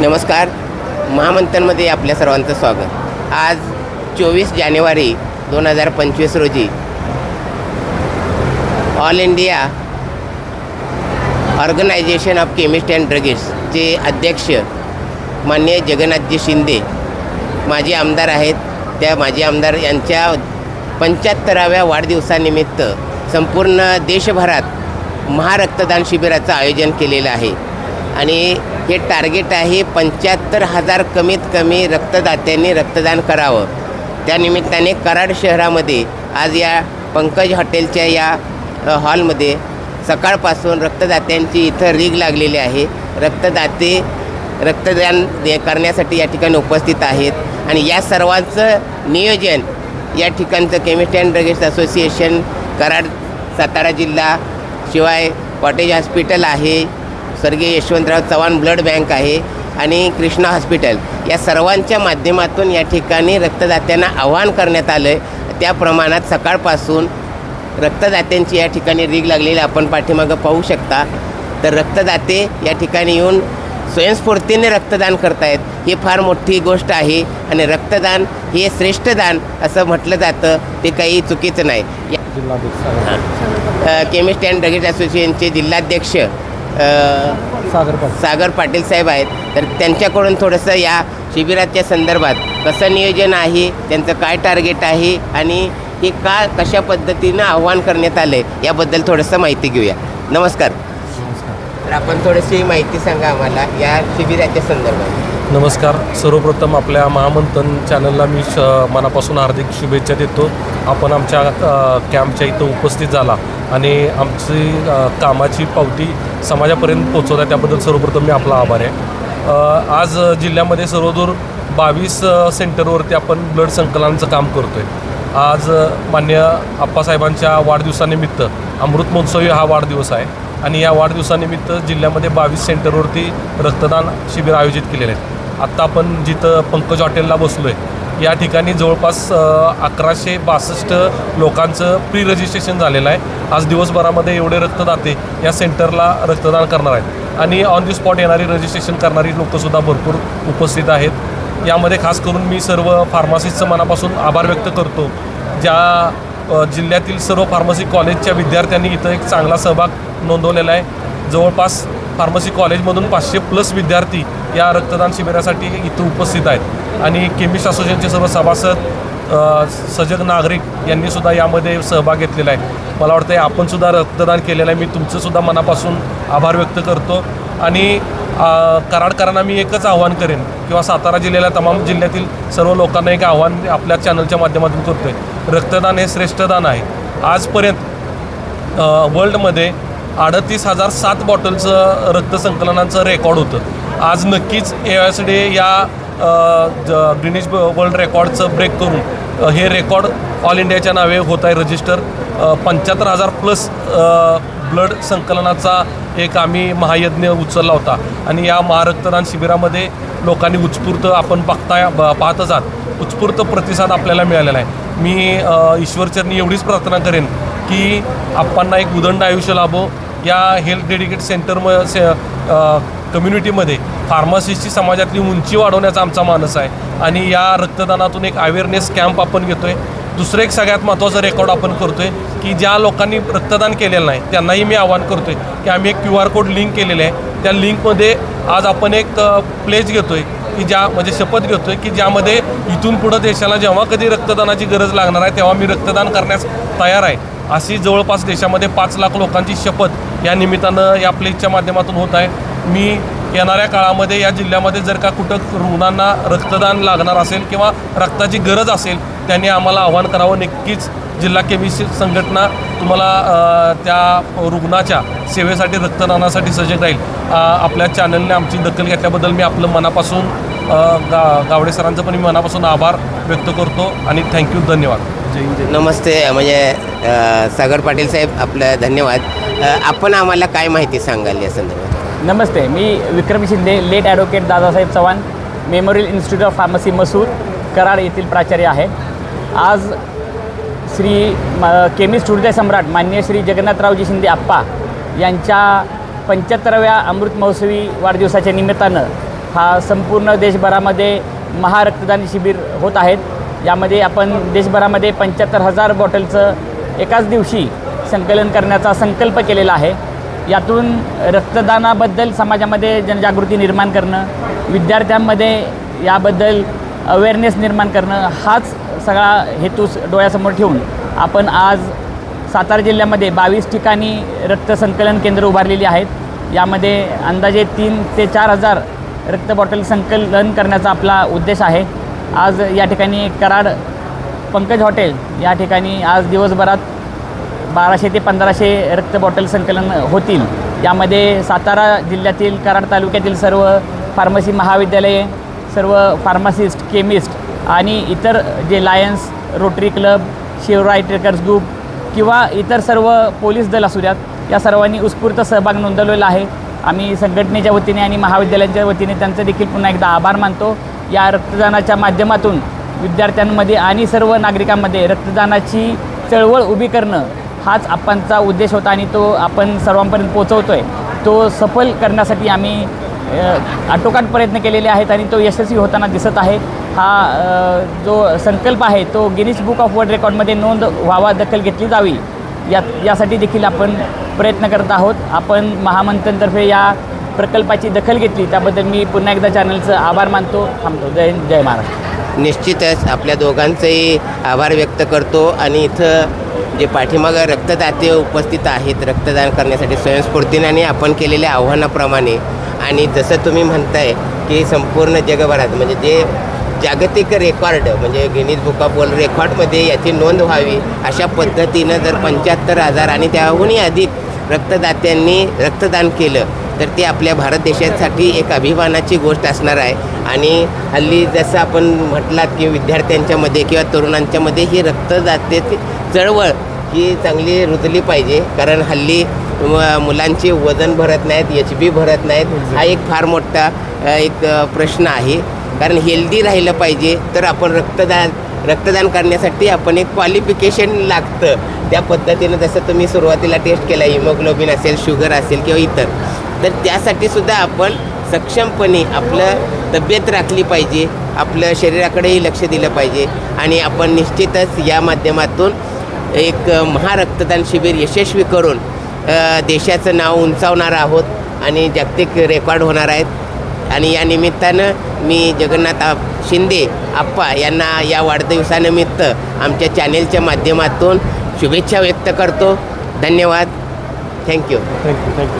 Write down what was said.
नमस्कार. महामंथनमध्ये आपल्या सर्वांचं स्वागत. आज चोवीस जानेवारी दोन हजार पंचवीस रोजी all India organisation of chemist and ड्रगिस्टचे अध्यक्ष मान्य जगन्नाथजी शिंदे माजी आमदार आहेत. त्या माजी आमदार यांच्या पंच्याहत्तराव्या वाढदिवसानिमित्त संपूर्ण देशभरात महारक्तदान शिबिराचं आयोजन केलेलं आहे. आणि हे टार्गेट आहे पंच्याहत्तर हजार कमीत कमी रक्तदात्यांनी रक्तदान करावं. त्यानिमित्ताने कराड शहरामध्ये आज या पंकज हॉटेलच्या या हॉलमध्ये सकाळपासून रक्तदात्यांची इथं रीग लागलेली आहे. रक्तदाते रक्तदान दे करण्यासाठी या ठिकाणी उपस्थित आहेत. आणि या सर्वांचं नियोजन या ठिकाणचं chemist and druggist association Karad Satara जिल्हा शिवाय कॉटेज हॉस्पिटल आहे. स्वर्गीय यशवंतराव चव्हाण ब्लड बँक आहे आणि कृष्णा हॉस्पिटल. या सर्वांच्या माध्यमातून या ठिकाणी रक्तदात्यांना आवाहन करण्यात आलं आहे त्या प्रमाणात सकाळपासून रक्तदात्यांची या ठिकाणी रीग लागलेली आपण पाठीमागं पाहू शकता. तर रक्तदाते या ठिकाणी येऊन स्वयंस्फूर्तीने रक्तदान करतायत. ही फार मोठी गोष्ट आहे आणि रक्तदान हे श्रेष्ठ दान असं म्हटलं जातं. ते काही चुकीचं नाही. केमिस्ट अँड ड्रगिस्ट असोसिएशनचे जिल्हाध्यक्ष सागर पाटील. सागर पाटील साहेब आहेत. तर त्यांच्याकडून थोडंसं या शिबिराच्या संदर्भात कसं नियोजन आहे त्यांचं काय टार्गेट आहे आणि हे का कशा पद्धतीनं आव्हान करण्यात आलं आहे याबद्दल थोडंसं माहिती घेऊया. नमस्कार. तर आपण थोडीशी माहिती सांगा आम्हाला या शिबिराच्या संदर्भात. नमस्कार. सर्वप्रथम आपल्या महामंथन चॅनलला मी श मनापासून हार्दिक शुभेच्छा देतो. आपण आमच्या कॅम्पच्या इथं उपस्थित झाला आणि आमची कामाची पावती समाजापर्यंत पोचवत आहे त्याबद्दल सर्वप्रथम मी आपला आभार आहे. आज जिल्ह्यामध्ये सर्वदूर बावीस सेंटरवरती आपण ब्लड संकलनाचं काम करतो आहे आज मान्य आप्पासाहेबांच्या वाढदिवसानिमित्त अमृत महोत्सवी हा वाढदिवस आहे आणि या वाढदिवसानिमित्त जिल्ह्यामध्ये बावीस सेंटरवरती रक्तदान शिबिर आयोजित केलेले आहेत. आत्ता आपण जिथं पंकज हॉटेलला बसलो आहे या ठिकाणी जवळपास अकराशे बासष्ट लोकांचं प्री रजिस्ट्रेशन झालेलं आहे. आज दिवसभरामध्ये एवढे रक्तदाते या सेंटरला रक्तदान करणार आहेत. आणि ऑन दी स्पॉट येणारी रजिस्ट्रेशन करणारी लोकंसुद्धा भरपूर उपस्थित आहेत. यामध्ये खास करून मी सर्व फार्मासिस्टचं मनापासून आभार व्यक्त करतो. ज्या जिल्ह्यातील सर्व फार्मसी कॉलेजच्या विद्यार्थ्यांनी इथं एक चांगला सहभाग नोंदवलेला आहे. जवळपास फार्मसी कॉलेजमधून पाचशे प्लस विद्यार्थी या रक्तदान शिबिरासाठी इथं उपस्थित आहेत. आणि केमिस्ट असोसिएशनचे सर्व सभासद सजग नागरिक यांनी सुद्धा यामध्ये सहभाग घेतलेला आहे. मला वाटतं आपण सुद्धा रक्तदान केलेलं आहे. मी तुमचंसुद्धा मनापासून आभार व्यक्त करतो. आणि कराडकरांना मी एकच आव्हान करेन किंवा सातारा जिल्ह्याला तमाम जिल्ह्यातील सर्व लोकांना एक आव्हान आपल्या चॅनलच्या माध्यमातून करतो आहे रक्तदान हे श्रेष्ठदान आहे. आजपर्यंत वर्ल्डमध्ये अडतीस हजार सात बॉटलचं रक्तसंकलनाचं रेकॉर्ड होतं. आज नक्कीच ए एस डे या अ, वर्ल्ड रेकॉर्डचं ब्रेक करून हे रेकॉर्ड ऑल इंडियाच्या नावे होत आहे रजिस्टर. पंच्याहत्तर हजार प्लस ब्लड संकलनाचा एक आम्ही महायज्ञ उचलला होता. आणि या महारक्तदान शिबिरामध्ये लोकांनी उत्स्फूर्त आपण बघताय ब- पाहतच आहात. उत्स्फूर्त प्रतिसाद आपल्याला मिळालेला आहे. मी ईश्वरचरणी एवढीच प्रार्थना करेन की आपणना एक उदंड आयुष्य लाभो. या हेल्थ डेडिकेट सेंटर म से कम्युनिटीमध्ये फार्मासिस्टची समाजातली उंची वाढवण्याचा आमचा मानस आहे. आणि या रक्तदानातून एक अवेअरनेस कॅम्प आपण घेतो आहे दुसरं एक सगळ्यात महत्त्वाचं रेकॉर्ड आपण करतो आहे की ज्या लोकांनी रक्तदान केलेलं नाही त्यांनाही मी आवाहन करतो आहे की आम्ही एक क्यू आर कोड लिंक केलेलं आहे. त्या लिंकमध्ये आज आपण एक प्लेज घेतो आहे की ज्या म्हणजे शपथ घेतो आहे की ज्यामध्ये इथून पुढं देशाला जेव्हा कधी रक्तदानाची गरज लागणार आहे तेव्हा मी रक्तदान करण्यास तयार आहे. अशी जवळपास देशामध्ये पाच लाख लोकांची शपथ या निमित्तानं या प्लेजच्या माध्यमातून होत आहे. मी येणाऱ्या काळामध्ये या जिल्ह्यामध्ये जर का कुठं रुग्णांना रक्तदान लागणार असेल किंवा रक्ताची गरज असेल त्यांनी आम्हाला आव्हान करावं. नक्कीच जिल्हा केमिस्ट संघटना तुम्हाला त्या रुग्णाच्या सेवेसाठी रक्तदानासाठी सजग राहील. आपल्या चॅनलने आमची दखल घेतल्याबद्दल मी आपलं मनापासून गा गावडे सरांचं पण मी मनापासून आभार व्यक्त करतो आणि थँक्यू धन्यवाद. जय नमस्ते म्हणजे सागर पाटील साहेब आपलं धन्यवाद. आपण आम्हाला काय माहिती सांगाल या संदर्भात? नमस्ते मी Vikram Shinde late advocate Dadasaheb Chavan memorial institute of pharmacy Masur Karad येथील प्राचार्य आहे. आज श्री म केमिस्ट हृदय सम्राट मान्य श्री जगन्नाथरावजी शिंदे आप्पा यांच्या पंच्याहत्तराव्या अमृत महोत्सवी वाढदिवसाच्या निमित्तानं हा संपूर्ण देशभरामध्ये महारक्तदान शिबिर होत आहेत. यामध्ये आपण देशभरामध्ये पंच्याहत्तर हजार बॉटलचं एकाच दिवशी संकलन करण्याचा संकल्प केलेला आहे. यातून रक्तदानाबद्दल समाजामध्ये जनजागृती निर्माण करणं विद्यार्थ्यांमध्ये याबद्दल अवेअरनेस निर्माण करणं हाच सगळा हेतू डोळ्यासमोर ठेवून आपण आज सातारा जिल्ह्यामध्ये बावीस ठिकाणी रक्त संकलन केंद्र उभारलेली आहेत. यामध्ये अंदाजे तीन ते चार हजार रक्त बॉटल संकलन करण्याचा आपला उद्देश आहे. आज या ठिकाणी कराड पंकज हॉटेल या ठिकाणी आज दिवसभरात बाराशे ते पंधराशे रक्त बॉटल संकलन होतील. यामध्ये सातारा जिल्ह्यातील कराड तालुक्यातील सर्व फार्मसी महाविद्यालये सर्व फार्मासिस्ट केमिस्ट आणि इतर जे lions rotary club Shivrai trekkers group किंवा इतर सर्व पोलीस दल असू द्यात या सर्वांनी उत्स्फूर्त सहभाग नोंदवलेला आहे. आम्ही संघटनेच्या वतीने आणि महाविद्यालयांच्या वतीने त्यांचं देखील पुन्हा एकदा आभार मानतो. या रक्तदानाच्या माध्यमातून विद्यार्थ्यांमध्ये आणि सर्व नागरिकांमध्ये रक्तदानाची चळवळ उभी करणं हाच आपणचा उद्देश होता आणि तो आपण सर्वांपर्यंत पोचवतो आहे तो सफल करण्यासाठी आम्ही आटोकाट प्रयत्न केलेले आहेत आणि तो यशस्वी होताना दिसत आहे. हा जो संकल्प आहे तो गिनीज बुक ऑफ वर्ल्ड रेकॉर्डमध्ये नोंद व्हावा दखल घेतली जावी. या यासाठी देखील आपण प्रयत्न करत आहोत. आपण महामंथनतर्फे या प्रकल्पाची दखल घेतली. त्याबद्दल मी पुन्हा एकदा चॅनलचं आभार मानतो. थांबतो. जय जय महाराष्ट्र. निश्चितच आपल्या दोघांचंही आभार व्यक्त करतो आणि इथं जे पाठीमागं रक्तदाते उपस्थित आहेत रक्तदान करण्यासाठी स्वयंस्फूर्तीने आणि आपण केलेल्या आव्हानाप्रमाणे. आणि जसं तुम्ही म्हणताय की संपूर्ण जगभरात म्हणजे जे जागतिक रेकॉर्ड म्हणजे गिनीज बुक ऑफ वर्ल्ड रेकॉर्डमध्ये याची नोंद व्हावी अशा पद्धतीनं जर पंच्याहत्तर हजार आणि त्याहूनही अधिक रक्तदात्यांनी रक्तदान केलं तर ते आपल्या भारत देशासाठी एक अभिमानाची गोष्ट असणार आहे. आणि हल्ली जसं आपण म्हटलात की विद्यार्थ्यांच्यामध्ये किंवा तरुणांच्यामध्ये ही रक्तदात्याची चळवळ ही चांगली रुजली पाहिजे कारण हल्ली मुलांचे वजन भरत नाहीत एच बी भरत नाहीत. हा एक फार मोठा एक प्रश्न आहे. कारण हेल्दी राहिलं पाहिजे तर आपण रक्तदान रक्तदान करण्यासाठी आपण एक क्वालिफिकेशन लागतं. त्या पद्धतीनं जसं तुम्ही सुरुवातीला टेस्ट केला हिमोग्लोबिन असेल शुगर असेल किंवा इतर तर त्यासाठी सुद्धा आपण सक्षमपणे आपलं तब्येत राखली पाहिजे आपलं शरीराकडेही लक्ष दिलं पाहिजे. आणि आपण निश्चितच या माध्यमातून एक महारक्तदान शिबिर यशस्वी करून देशाचं नाव उंचावणार आहोत आणि जागतिक रेकॉर्ड होणार आहेत. आणि या निमित्तानं मी जगन्नाथ आप- शिंदे आप्पा यांना या वाढदिवसानिमित्त आमच्या चॅनेलच्या माध्यमातून शुभेच्छा व्यक्त करतो. धन्यवाद. Thank you. Thank you thank you.